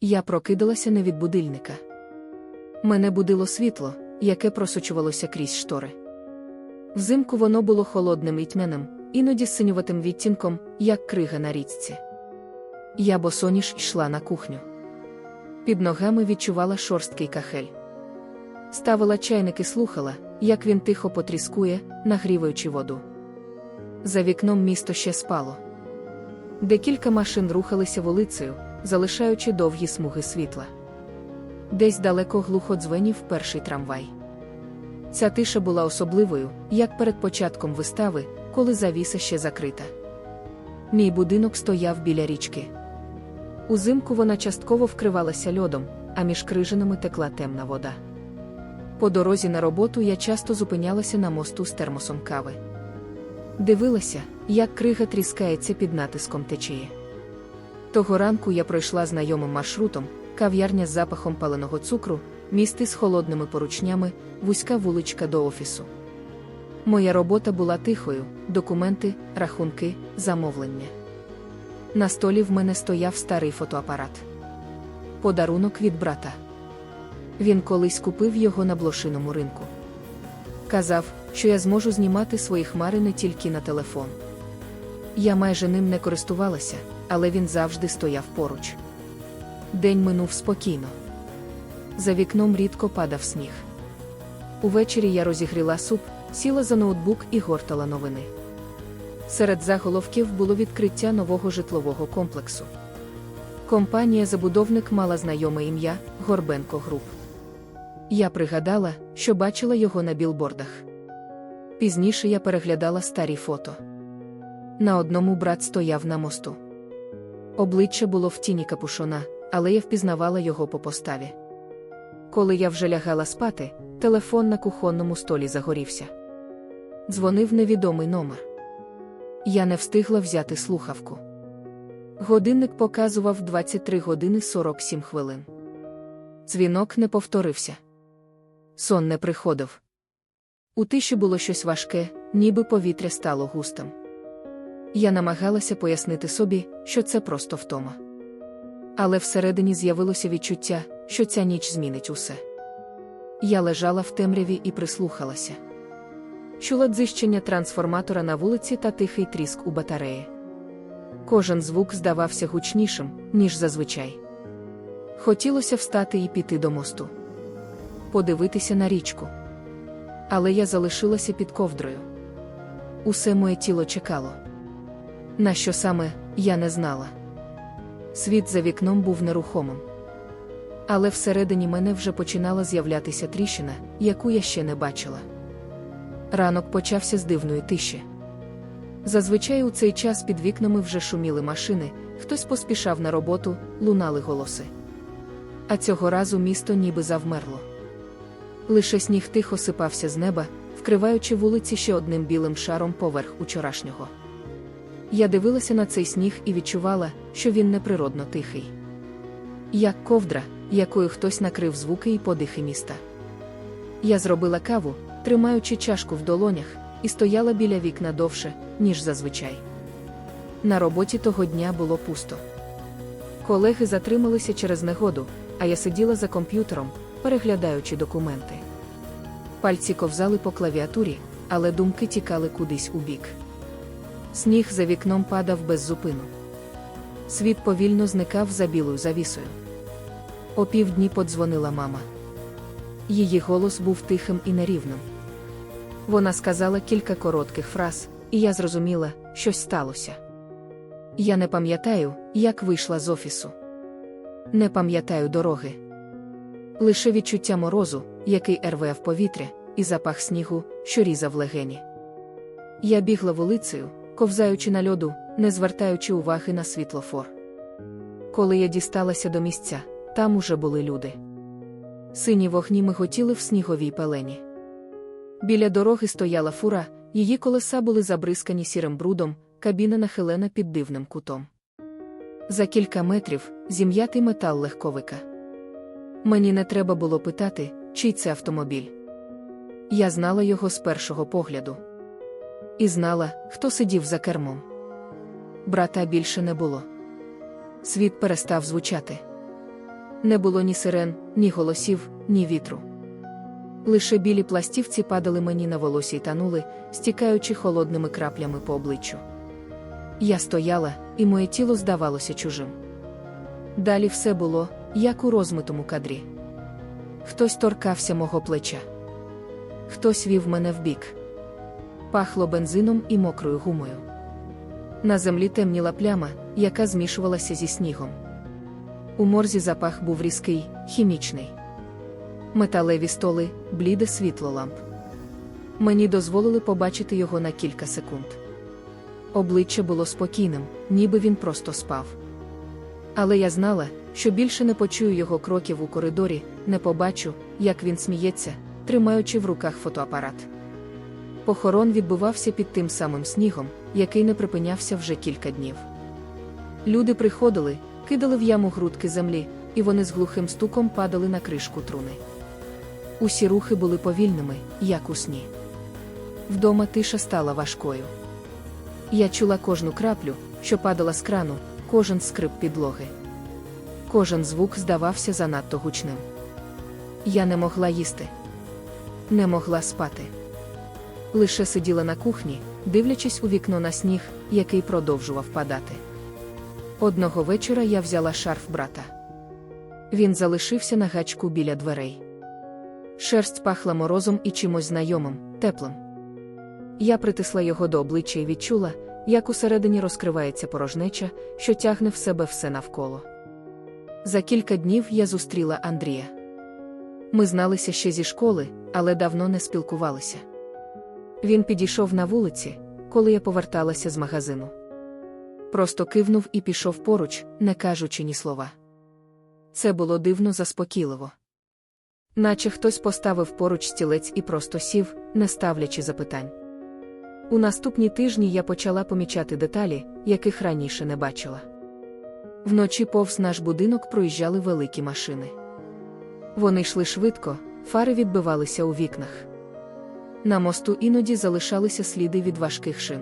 Я прокидалася не від будильника. Мене будило світло, яке просочувалося крізь штори. Взимку воно було холодним і тьмяним, іноді синюватим відтінком, як крига на річці. Я босоніж йшла на кухню. Під ногами відчувала шорсткий кахель. Ставила чайник і слухала, як він тихо потріскує, нагріваючи воду. За вікном місто ще спало. Декілька машин рухалися вулицею, залишаючи довгі смуги світла. Десь далеко глухо дзвенів перший трамвай. Ця тиша була особливою, як перед початком вистави, коли завіса ще закрита. Мій будинок стояв біля річки. Узимку вона частково вкривалася льодом, а між крижинами текла темна вода. По дорозі на роботу я часто зупинялася на мосту з термосом кави. Дивилася, як крига тріскається під натиском течії. Того ранку я пройшла знайомим маршрутом, кав'ярня з запахом паленого цукру, місти з холодними поручнями, вузька вуличка до офісу. Моя робота була тихою: документи, рахунки, замовлення. На столі в мене стояв старий фотоапарат. Подарунок від брата. Він колись купив його на блошиному ринку. Казав, що я зможу знімати свої хмари не тільки на телефон. Я майже ним не користувалася, але він завжди стояв поруч. День минув спокійно. За вікном рідко падав сніг. Увечері я розігріла суп, сіла за ноутбук і гортала новини. Серед заголовків було відкриття нового житлового комплексу. Компанія-забудовник мала знайоме ім'я Горбенко Груп. Я пригадала, що бачила його на білбордах. Пізніше я переглядала старі фото. На одному брат стояв на мосту. Обличчя було в тіні капушона, але я впізнавала його по поставі. Коли я вже лягала спати, телефон на кухонному столі загорівся. Дзвонив невідомий номер. Я не встигла взяти слухавку. Годинник показував 23 години 47 хвилин. Дзвінок не повторився. Сон не приходив. У тиші було щось важке, ніби повітря стало густим. Я намагалася пояснити собі, що це просто втома. Але всередині з'явилося відчуття, що ця ніч змінить усе. Я лежала в темряві і прислухалася. Чула дзищення трансформатора на вулиці та тихий тріск у батареї. Кожен звук здавався гучнішим, ніж зазвичай. Хотілося встати і піти до мосту, подивитися на річку. Але я залишилася під ковдрою. Усе моє тіло чекало. На що саме, я не знала. Світ за вікном був нерухомим. Але всередині мене вже починала з'являтися тріщина, яку я ще не бачила. Ранок почався з дивної тиші. Зазвичай у цей час під вікнами вже шуміли машини, хтось поспішав на роботу, лунали голоси. А цього разу місто ніби завмерло. Лише сніг тихо сипався з неба, вкриваючи вулиці ще одним білим шаром поверх учорашнього. Я дивилася на цей сніг і відчувала, що він неприродно тихий. Як ковдра, якою хтось накрив звуки і подихи міста. Я зробила каву, тримаючи чашку в долонях, і стояла біля вікна довше, ніж зазвичай. На роботі того дня було пусто. Колеги затрималися через негоду, а я сиділа за комп'ютером, переглядаючи документи. Пальці ковзали по клавіатурі, але думки тікали кудись у бік. Сніг за вікном падав без зупину. Світ повільно зникав за білою завісою. О півдні подзвонила мама. Її голос був тихим і нерівним. Вона сказала кілька коротких фраз, і я зрозуміла, щось сталося. Я не пам'ятаю, як вийшла з офісу. Не пам'ятаю дороги. Лише відчуття морозу, який рве в повітря, і запах снігу, що різав легені. Я бігла вулицею, ковзаючи на льоду, не звертаючи уваги на світлофор. Коли я дісталася до місця, там уже були люди. Сині вогні миготіли в сніговій пелені. Біля дороги стояла фура, її колеса були забризкані сірим брудом, кабіна нахилена під дивним кутом. За кілька метрів зім'ятий метал легковика. Мені не треба було питати, чий це автомобіль. Я знала його з першого погляду. І знала, хто сидів за кермом. Брата більше не було. Світ перестав звучати. Не було ні сирен, ні голосів, ні вітру. Лише білі пластівці падали мені на волосі й танули, стікаючи холодними краплями по обличчю. Я стояла, і моє тіло здавалося чужим. Далі все було, як у розмитому кадрі. Хтось торкався мого плеча. Хтось вів мене вбік. Пахло бензином і мокрою гумою. На землі темніла пляма, яка змішувалася зі снігом. У морзі запах був різкий, хімічний. Металеві столи, бліде світло ламп. Мені дозволили побачити його на кілька секунд. Обличчя було спокійним, ніби він просто спав. Але я знала, що більше не почую його кроків у коридорі, не побачу, як він сміється, тримаючи в руках фотоапарат. Похорон відбувався під тим самим снігом, який не припинявся вже кілька днів. Люди приходили, кидали в яму грудки землі, і вони з глухим стуком падали на кришку труни. Усі рухи були повільними, як у сні. Вдома тиша стала важкою. Я чула кожну краплю, що падала з крану, кожен скрип підлоги. Кожен звук здавався занадто гучним. Я не могла їсти, не могла спати. Лише сиділа на кухні, дивлячись у вікно на сніг, який продовжував падати. Одного вечора я взяла шарф брата. Він залишився на гачку біля дверей. Шерсть пахла морозом і чимось знайомим, теплим. Я притисла його до обличчя і відчула, як усередині розкривається порожнеча, що тягне в себе все навколо. За кілька днів я зустріла Андрія. Ми зналися ще зі школи, але давно не спілкувалися. Він підійшов на вулиці, коли я поверталася з магазину. Просто кивнув і пішов поруч, не кажучи ні слова. Це було дивно заспокійливо. Наче хтось поставив поруч стілець і просто сів, не ставлячи запитань. У наступні тижні я почала помічати деталі, яких раніше не бачила. Вночі повз наш будинок проїжджали великі машини. Вони йшли швидко, фари відбивалися у вікнах. На мосту іноді залишалися сліди від важких шин.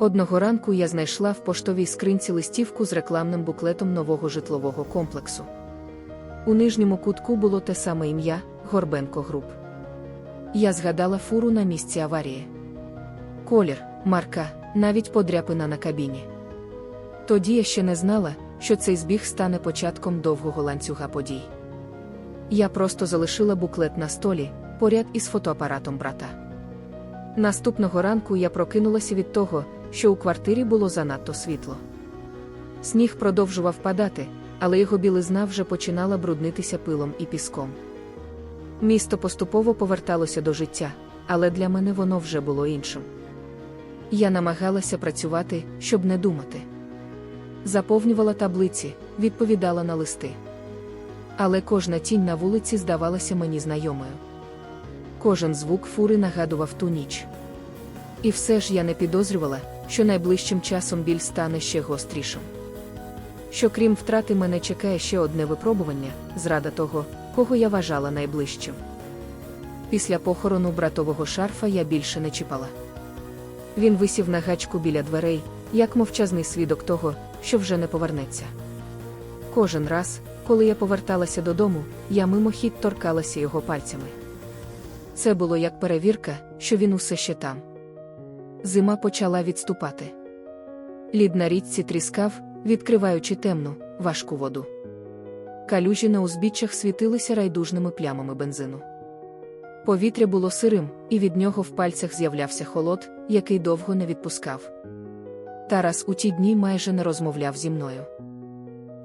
Одного ранку я знайшла в поштовій скринці листівку з рекламним буклетом нового житлового комплексу. У нижньому кутку було те саме ім'я Горбенко Груп. Я згадала фуру на місці аварії. Колір, марка, навіть подряпина на кабіні. Тоді я ще не знала, що цей збіг стане початком довгого ланцюга подій. Я просто залишила буклет на столі, поряд із фотоапаратом брата. Наступного ранку я прокинулася від того, що у квартирі було занадто світло. Сніг продовжував падати, але його білизна вже починала бруднитися пилом і піском. Місто поступово поверталося до життя, але для мене воно вже було іншим. Я намагалася працювати, щоб не думати. Заповнювала таблиці, відповідала на листи. Але кожна тінь на вулиці здавалася мені знайомою. Кожен звук фури нагадував ту ніч. І все ж я не підозрювала, що найближчим часом біль стане ще гострішим. Що крім втрати мене чекає ще одне випробування зрада того, кого я вважала найближчим. Після похорону братового шарфа я більше не чіпала. Він висів на гачку біля дверей, як мовчазний свідок того, що вже не повернеться. Кожен раз, коли я поверталася додому, я мимохідь торкалася його пальцями. Це було як перевірка, що він усе ще там. Зима почала відступати. Лід на річці тріскав, відкриваючи темну, важку воду. Калюжі на узбіччях світилися райдужними плямами бензину. Повітря було сирим, і від нього в пальцях з'являвся холод, який довго не відпускав. Тарас у ті дні майже не розмовляв зі мною.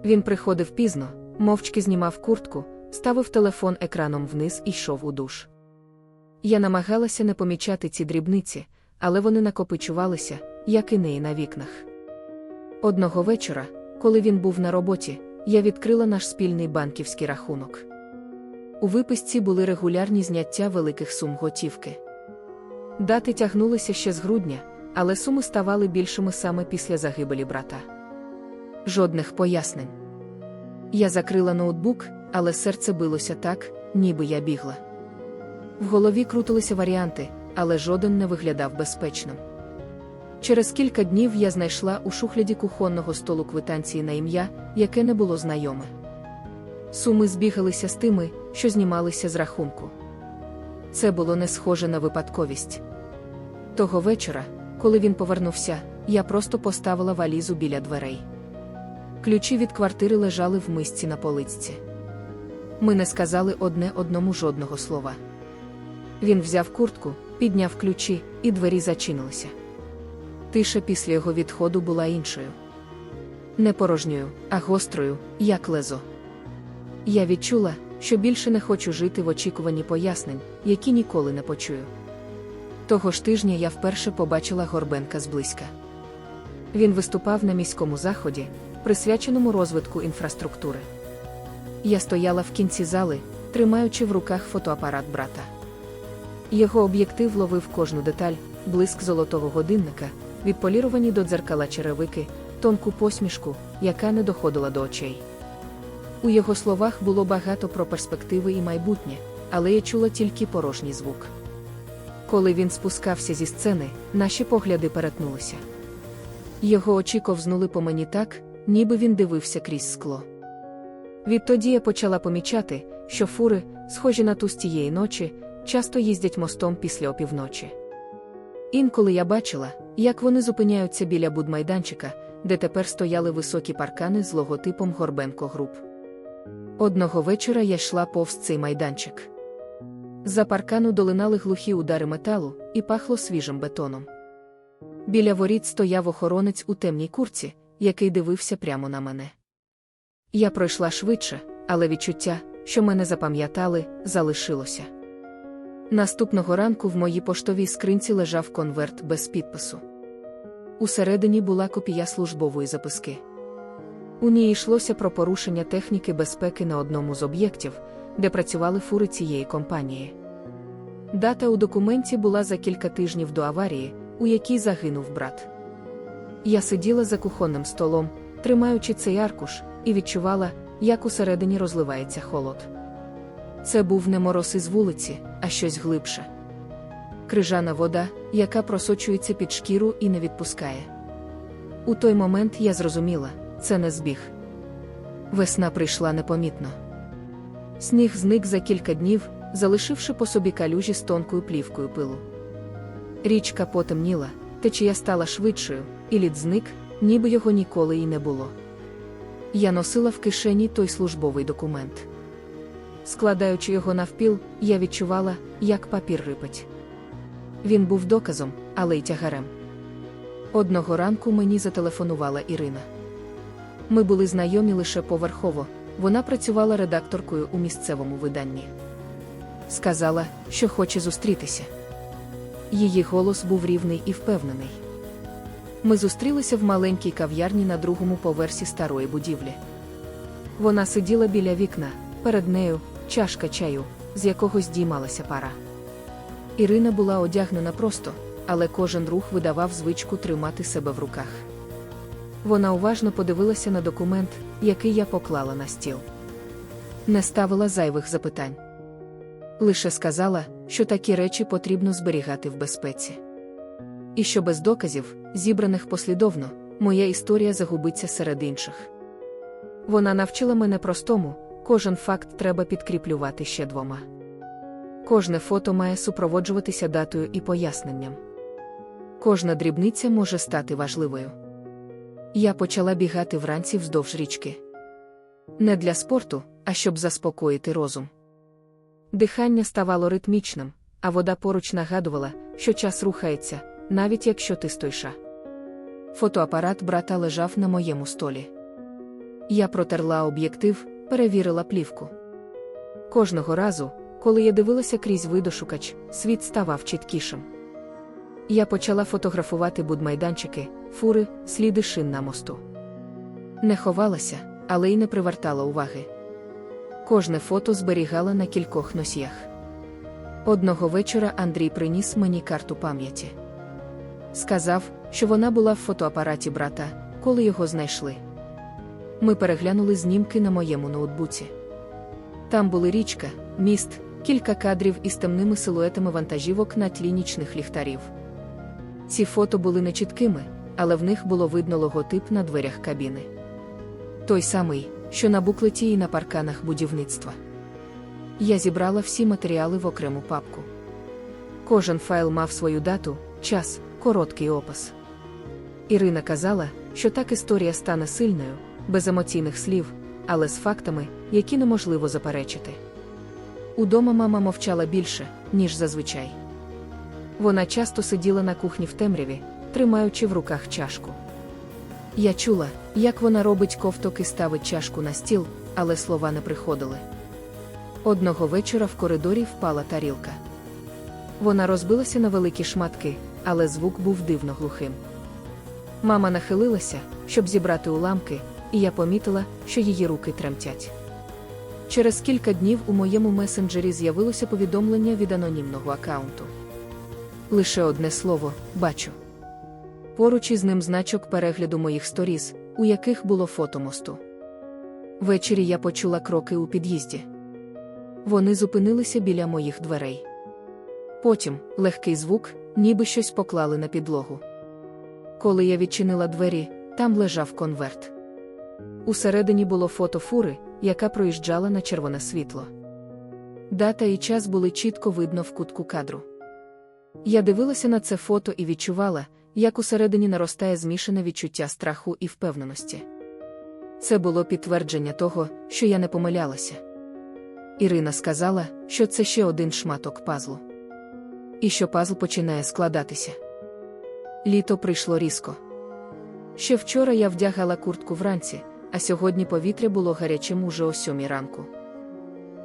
Він приходив пізно, мовчки знімав куртку, ставив телефон екраном вниз і йшов у душ. Я намагалася не помічати ці дрібниці, але вони накопичувалися, як і неї на вікнах. Одного вечора, коли він був на роботі, я відкрила наш спільний банківський рахунок. У виписці були регулярні зняття великих сум готівки. Дати тягнулися ще з грудня, але суми ставали більшими саме після загибелі брата. Жодних пояснень. Я закрила ноутбук, але серце билося так, ніби я бігла. В голові крутилися варіанти, але жоден не виглядав безпечним. Через кілька днів я знайшла у шухляді кухонного столу квитанції на ім'я, яке не було знайоме. Суми збігалися з тими, що знімалися з рахунку. Це було не схоже на випадковість. Того вечора, коли він повернувся, я просто поставила валізу біля дверей. Ключі від квартири лежали в мисці на поличці. Ми не сказали одне одному жодного слова. Він взяв куртку, підняв ключі, і двері зачинилися. Тиша після його відходу була іншою. Не порожньою, а гострою, як лезо. Я відчула, що більше не хочу жити в очікуванні пояснень, які ніколи не почую. Того ж тижня я вперше побачила Горбенка зблизька. Він виступав на міському заході, присвяченому розвитку інфраструктури. Я стояла в кінці зали, тримаючи в руках фотоапарат брата. Його об'єктив ловив кожну деталь, блиск золотого годинника, відполіровані до дзеркала черевики, тонку посмішку, яка не доходила до очей. У його словах було багато про перспективи і майбутнє, але я чула тільки порожній звук. Коли він спускався зі сцени, наші погляди перетнулися. Його очі ковзнули по мені так, ніби він дивився крізь скло. Відтоді я почала помічати, що фури, схожі на ту з тієї ночі, часто їздять мостом після опівночі. Інколи я бачила, як вони зупиняються біля будмайданчика, де тепер стояли високі паркани з логотипом Горбенко Груп. Одного вечора я йшла повз цей майданчик. За паркану долинали глухі удари металу і пахло свіжим бетоном. Біля воріт стояв охоронець у темній курці, який дивився прямо на мене. Я пройшла швидше, але відчуття, що мене запам'ятали, залишилося. Наступного ранку в моїй поштовій скринці лежав конверт без підпису. Усередині була копія службової записки. У ній йшлося про порушення техніки безпеки на одному з об'єктів, де працювали фури цієї компанії. Дата у документі була за кілька тижнів до аварії, у якій загинув брат. Я сиділа за кухонним столом, тримаючи цей аркуш, і відчувала, як усередині розливається холод. Це був не мороз із вулиці, а щось глибше. Крижана вода, яка просочується під шкіру і не відпускає. У той момент я зрозуміла, це не збіг. Весна прийшла непомітно. Сніг зник за кілька днів, залишивши по собі калюжі з тонкою плівкою пилу. Річка потемніла, течія стала швидшою, і лід зник, ніби його ніколи і не було. Я носила в кишені той службовий документ. Складаючи його навпіл, я відчувала, як папір рипить. Він був доказом, але й тягарем. Одного ранку мені зателефонувала Ірина. Ми були знайомі лише поверхово, вона працювала редакторкою у місцевому виданні. Сказала, що хоче зустрітися. Її голос був рівний і впевнений. Ми зустрілися в маленькій кав'ярні на другому поверсі старої будівлі. Вона сиділа біля вікна, перед нею чашка чаю, з якого здіймалася пара. Ірина була одягнена просто, але кожен рух видавав звичку тримати себе в руках. Вона уважно подивилася на документ, який я поклала на стіл. Не ставила зайвих запитань. Лише сказала, що такі речі потрібно зберігати в безпеці. І що без доказів, зібраних послідовно, моя історія загубиться серед інших. Вона навчила мене простому, кожен факт треба підкріплювати ще двома. Кожне фото має супроводжуватися датою і поясненням. Кожна дрібниця може стати важливою. Я почала бігати вранці вздовж річки. Не для спорту, а щоб заспокоїти розум. Дихання ставало ритмічним, а вода поруч нагадувала, що час рухається, навіть якщо ти стойша. Фотоапарат брата лежав на моєму столі. Я протерла об'єктив, перевірила плівку. Кожного разу, коли я дивилася крізь видошукач, світ ставав чіткішим. Я почала фотографувати будмайданчики, фури, сліди шин на мосту. Не ховалася, але й не привертала уваги. Кожне фото зберігала на кількох носіях. Одного вечора Андрій приніс мені карту пам'яті. Сказав, що вона була в фотоапараті брата, коли його знайшли. Ми переглянули знімки на моєму ноутбуці. Там були річка, міст, кілька кадрів із темними силуетами вантажівок на тлі нічних ліхтарів. Ці фото були нечіткими, але в них було видно логотип на дверях кабіни. Той самий, що на буклеті і на парканах будівництва. Я зібрала всі матеріали в окрему папку. Кожен файл мав свою дату, час, короткий опис. Ірина казала, що так історія стане сильною, без емоційних слів, але з фактами, які неможливо заперечити. Удома мама мовчала більше, ніж зазвичай. Вона часто сиділа на кухні в темряві, тримаючи в руках чашку. Я чула, як вона робить ковток і ставить чашку на стіл, але слова не приходили. Одного вечора в коридорі впала тарілка. Вона розбилася на великі шматки, але звук був дивно глухим. Мама нахилилася, щоб зібрати уламки, і я помітила, що її руки тремтять. Через кілька днів у моєму месенджері з'явилося повідомлення від анонімного аккаунту. Лише одне слово бачу. Поруч із ним значок перегляду моїх сторіз, у яких було фото мосту. Ввечері я почула кроки у під'їзді. Вони зупинилися біля моїх дверей. Потім легкий звук, ніби щось поклали на підлогу. Коли я відчинила двері, там лежав конверт. Усередині було фото фури, яка проїжджала на червоне світло. Дата і час були чітко видно в кутку кадру. Я дивилася на це фото і відчувала, як усередині наростає змішане відчуття страху і впевненості. Це було підтвердження того, що я не помилялася. Ірина сказала, що це ще один шматок пазлу. І що пазл починає складатися. Літо прийшло різко. Ще вчора я вдягала куртку вранці, а сьогодні повітря було гарячим уже о сьомій ранку.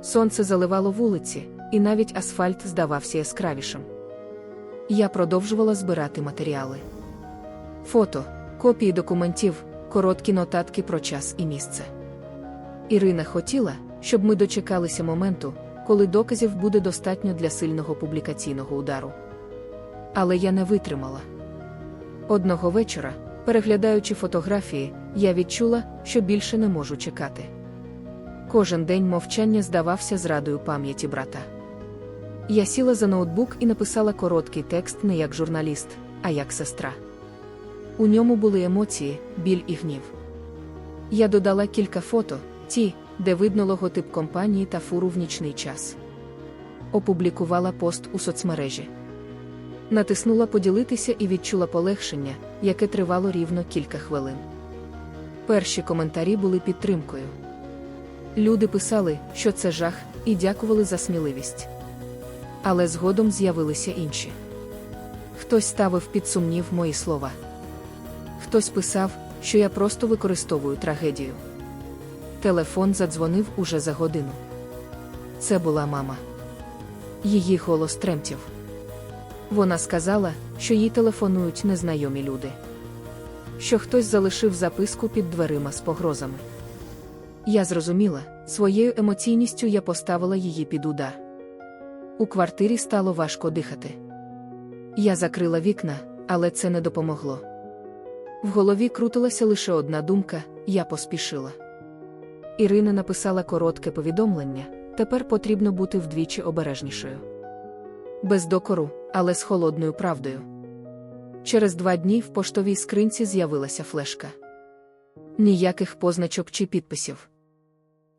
Сонце заливало вулиці, і навіть асфальт здавався яскравішим. Я продовжувала збирати матеріали. Фото, копії документів, короткі нотатки про час і місце. Ірина хотіла, щоб ми дочекалися моменту, коли доказів буде достатньо для сильного публікаційного удару. Але я не витримала. Одного вечора, переглядаючи фотографії, я відчула, що більше не можу чекати. Кожен день мовчання здавався зрадою пам'яті брата. Я сіла за ноутбук і написала короткий текст не як журналіст, а як сестра. У ньому були емоції, біль і гнів. Я додала кілька фото, ті, де видно логотип компанії та фуру в нічний час. Опублікувала пост у соцмережі. Натиснула поділитися і відчула полегшення, яке тривало рівно кілька хвилин. Перші коментарі були підтримкою. Люди писали, що це жах, і дякували за сміливість. Але згодом з'явилися інші. Хтось ставив під сумнів мої слова. Хтось писав, що я просто використовую трагедію. Телефон задзвонив уже за годину. Це була мама. Її голос тремтів. Вона сказала, що їй телефонують незнайомі люди. Що хтось залишив записку під дверима з погрозами. Я зрозуміла, своєю емоційністю я поставила її під удар. У квартирі стало важко дихати. Я закрила вікна, але це не допомогло. В голові крутилася лише одна думка я поспішила. Ірина написала коротке повідомлення тепер потрібно бути вдвічі обережнішою. Без докору, але з холодною правдою. Через два дні в поштовій скринці з'явилася флешка. Ніяких позначок чи підписів.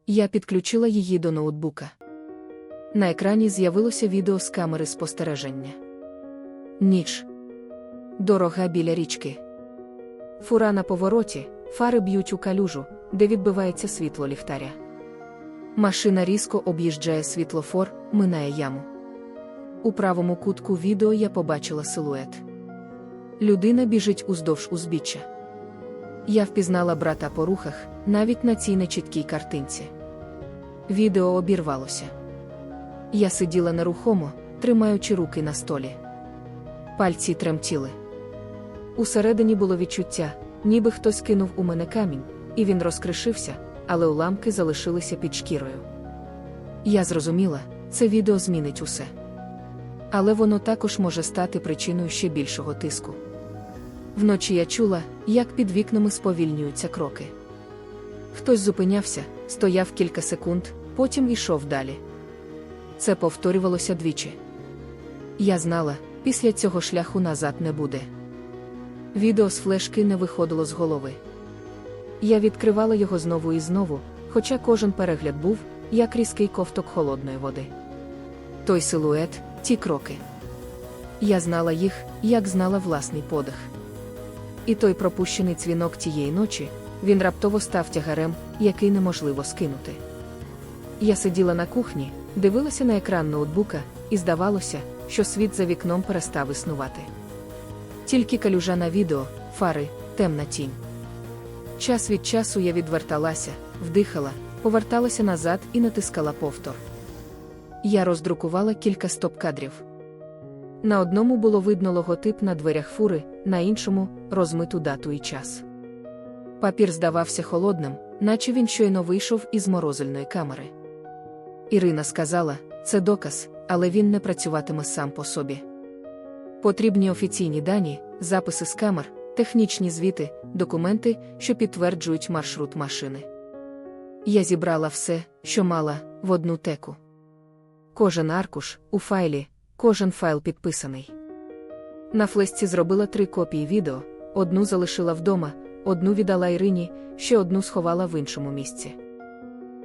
Я підключила її до ноутбука. На екрані з'явилося відео з камери спостереження. Ніч. Дорога біля річки. Фура на повороті, фари б'ють у калюжу, де відбивається світло ліхтаря. Машина різко об'їжджає світлофор, минає яму. У правому кутку відео я побачила силует. Людина біжить уздовж узбіччя. Я впізнала брата по рухах, навіть на цій нечіткій картинці. Відео обірвалося. Я сиділа нерухомо, тримаючи руки на столі. Пальці тремтіли. Усередині було відчуття, ніби хтось кинув у мене камінь, і він розкришився, але уламки залишилися під шкірою. Я зрозуміла, це відео змінить усе. Але воно також може стати причиною ще більшого тиску. Вночі я чула, як під вікнами сповільнюються кроки. Хтось зупинявся, стояв кілька секунд, потім ішов далі. Це повторювалося двічі. Я знала, після цього шляху назад не буде. Відео з флешки не виходило з голови. Я відкривала його знову і знову, хоча кожен перегляд був, як різкий ковток холодної води. Той силует, ті кроки. Я знала їх, як знала власний подих. І той пропущений дзвінок тієї ночі, він раптово став тягарем, який неможливо скинути. Я сиділа на кухні, дивилася на екран ноутбука, і здавалося, що світ за вікном перестав існувати. Тільки калюжа на відео, фари, темна тінь. Час від часу я відверталася, вдихала, поверталася назад і натискала повтор. Я роздрукувала кілька стоп-кадрів. На одному було видно логотип на дверях фури, на іншому розмиту дату і час. Папір здавався холодним, наче він щойно вийшов із морозильної камери. Ірина сказала, це доказ, але він не працюватиме сам по собі. Потрібні офіційні дані, записи з камер, технічні звіти, документи, що підтверджують маршрут машини. Я зібрала все, що мала, в одну теку. Кожен аркуш у файлі, кожен файл підписаний. На флесці зробила три копії відео, одну залишила вдома, одну віддала Ірині, ще одну сховала в іншому місці.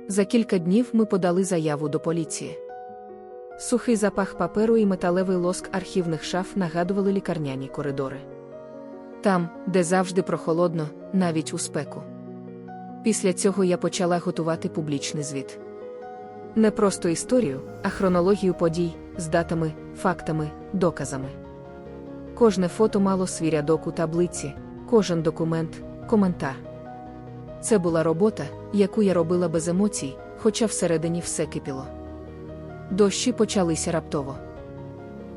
За кілька днів ми подали заяву до поліції. Сухий запах паперу і металевий лоск архівних шаф нагадували лікарняні коридори. Там, де завжди прохолодно, навіть у спеку. Після цього я почала готувати публічний звіт. Не просто історію, а хронологію подій з датами, фактами, доказами. Кожне фото мало свій рядок у таблиці, кожен документ, коментар. Це була робота, яку я робила без емоцій, хоча всередині все кипіло. Дощі почалися раптово.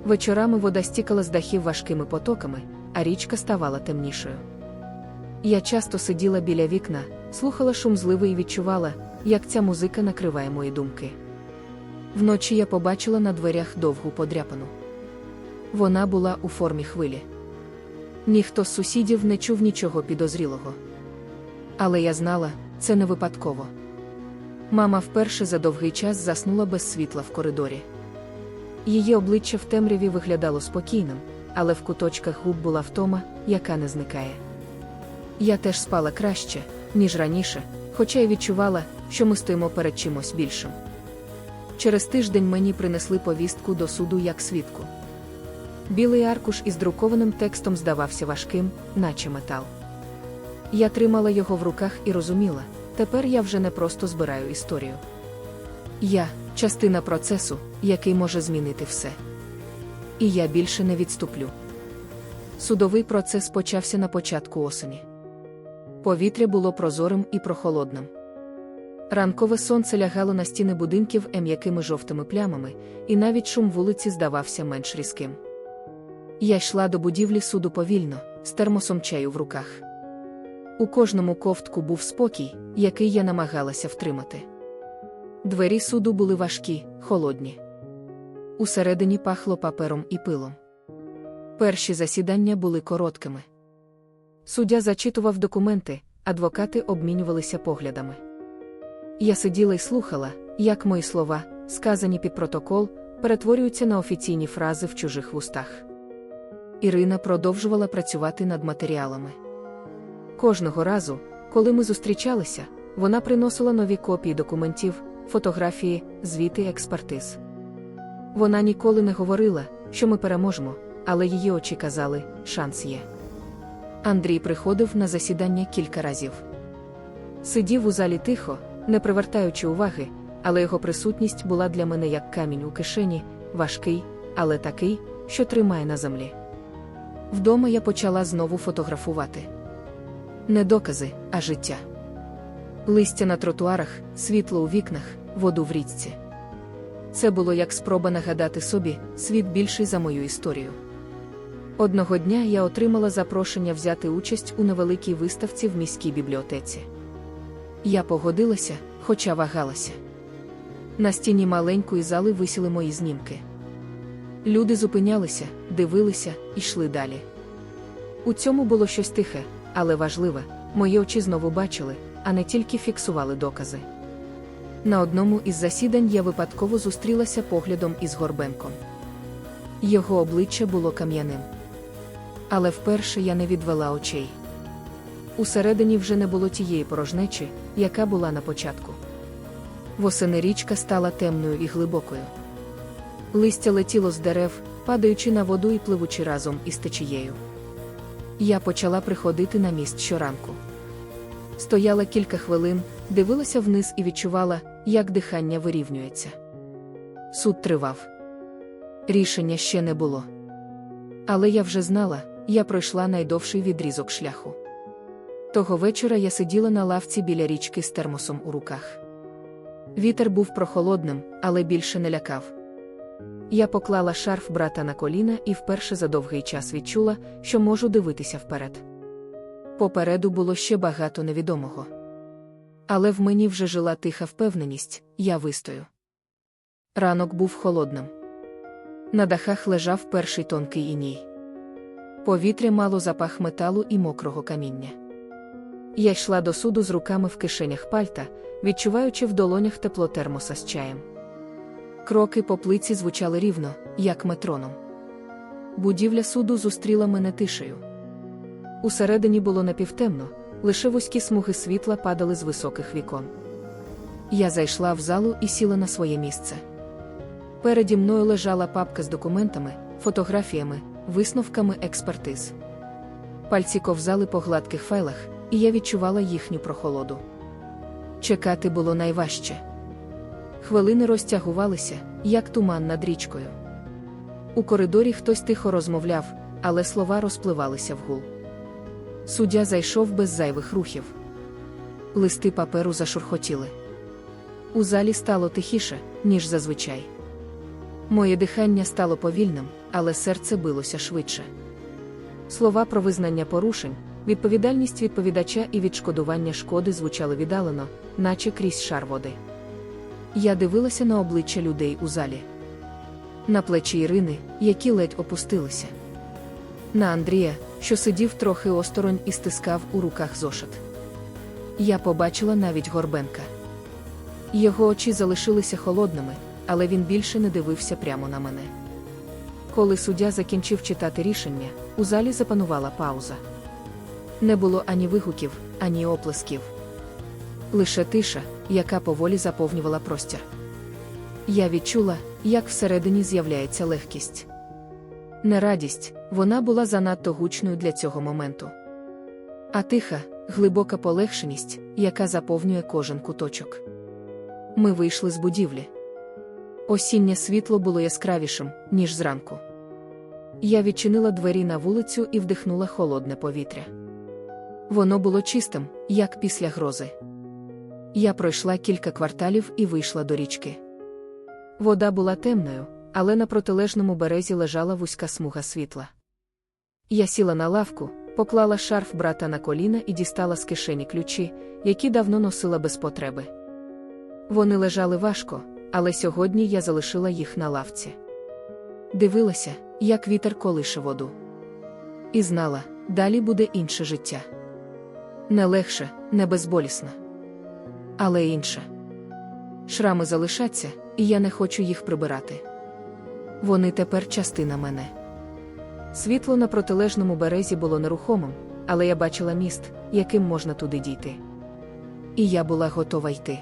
Вечорами вода стікала з дахів важкими потоками, а річка ставала темнішою. Я часто сиділа біля вікна, слухала шум зливи і відчувала, як ця музика накриває мої думки. Вночі я побачила на дверях довгу подряпину. Вона була у формі хвилі. Ніхто з сусідів не чув нічого підозрілого. Але я знала, це не випадково. Мама вперше за довгий час заснула без світла в коридорі. Її обличчя в темряві виглядало спокійним, але в куточках губ була втома, яка не зникає. Я теж спала краще, ніж раніше, хоча й відчувала, що ми стоїмо перед чимось більшим. Через тиждень мені принесли повістку до суду як свідку. Білий аркуш із друкованим текстом здавався важким, наче метал. Я тримала його в руках і розуміла, тепер я вже не просто збираю історію. Я частина процесу, який може змінити все. І я більше не відступлю. Судовий процес почався на початку осені. Повітря було прозорим і прохолодним. Ранкове сонце лягало на стіни будинків м'якими жовтими плямами, і навіть шум вулиці здавався менш різким. Я йшла до будівлі суду повільно, з термосом чаю в руках. У кожному ковтку був спокій, який я намагалася втримати. Двері суду були важкі, холодні. Усередині пахло папером і пилом. Перші засідання були короткими. Суддя зачитував документи, адвокати обмінювалися поглядами. Я сиділа і слухала, як мої слова, сказані під протокол, перетворюються на офіційні фрази в чужих вустах. Ірина продовжувала працювати над матеріалами. Кожного разу, коли ми зустрічалися, вона приносила нові копії документів, фотографії, звіти експертиз. Вона ніколи не говорила, що ми переможемо, але її очі казали, шанс є. Андрій приходив на засідання кілька разів. Сидів у залі тихо, не привертаючи уваги, але його присутність була для мене як камінь у кишені, важкий, але такий, що тримає на землі. Вдома я почала знову фотографувати. Не докази, а життя. Листя на тротуарах, світло у вікнах, воду в річці. Це було як спроба нагадати собі, світ більший за мою історію. Одного дня я отримала запрошення взяти участь у невеликій виставці в міській бібліотеці. Я погодилася, хоча вагалася. На стіні маленької зали висіли мої знімки. Люди зупинялися, дивилися йшли далі. У цьому було щось тихе, але важливе, мої очі знову бачили, а не тільки фіксували докази. На одному із засідань я випадково зустрілася поглядом із Горбенком. Його обличчя було кам'яним. Але вперше я не відвела очей. Усередині вже не було тієї порожнечі, яка була на початку. Восени річка стала темною і глибокою. Листя летіло з дерев, падаючи на воду і пливучи разом із течією. Я почала приходити на міст щоранку. Стояла кілька хвилин, дивилася вниз і відчувала, як дихання вирівнюється. Суд тривав. Рішення ще не було. Але я вже знала, я пройшла найдовший відрізок шляху. Того вечора я сиділа на лавці біля річки з термосом у руках. Вітер був прохолодним, але більше не лякав. Я поклала шарф брата на коліна і вперше за довгий час відчула, що можу дивитися вперед. Попереду було ще багато невідомого. Але в мені вже жила тиха впевненість, я вистою. Ранок був холодним. На дахах лежав перший тонкий іній. Повітря мало запах металу і мокрого каміння. Я йшла до суду з руками в кишенях пальта, відчуваючи в долонях тепло термоса з чаєм. Кроки по плиці звучали рівно, як метроном. Будівля суду зустріла мене тишею. Усередині було напівтемно, лише вузькі смуги світла падали з високих вікон. Я зайшла в залу і сіла на своє місце. Переді мною лежала папка з документами, фотографіями, висновками експертиз. Пальці ковзали по гладких файлах, і я відчувала їхню прохолоду. Чекати було найважче. Хвилини розтягувалися, як туман над річкою. У коридорі хтось тихо розмовляв, але слова розпливалися вгул. Суддя зайшов без зайвих рухів. Листи паперу зашурхотіли. У залі стало тихіше, ніж зазвичай. Моє дихання стало повільним, але серце билося швидше. Слова про визнання порушень, відповідальність відповідача і відшкодування шкоди звучали віддалено, наче крізь шар води. Я дивилася на обличчя людей у залі. На плечі Ірини, які ледь опустилися. На Андрія, що сидів трохи осторонь і стискав у руках зошит. Я побачила навіть Горбенка. Його очі залишилися холодними, але він більше не дивився прямо на мене. Коли суддя закінчив читати рішення, у залі запанувала пауза. Не було ані вигуків, ані оплесків. Лише тиша, яка поволі заповнювала простір. Я відчула, як всередині з'являється легкість. Не радість, вона була занадто гучною для цього моменту. А тиха, глибока полегшеність, яка заповнює кожен куточок. Ми вийшли з будівлі. Осіннє світло було яскравішим, ніж зранку. Я відчинила двері на вулицю і вдихнула холодне повітря. Воно було чистим, як після грози. Я пройшла кілька кварталів і вийшла до річки. Вода була темною, але на протилежному березі лежала вузька смуга світла. Я сіла на лавку, поклала шарф брата на коліна і дістала з кишені ключі, які давно носила без потреби. Вони лежали важко, але сьогодні я залишила їх на лавці. Дивилася, як вітер колише воду. І знала, далі буде інше життя. Не легше, не безболісне. Але інше. Шрами залишаться, і я не хочу їх прибирати. Вони тепер частина мене. Світло на протилежному березі було нерухомим, але я бачила міст, яким можна туди дійти. І я була готова йти.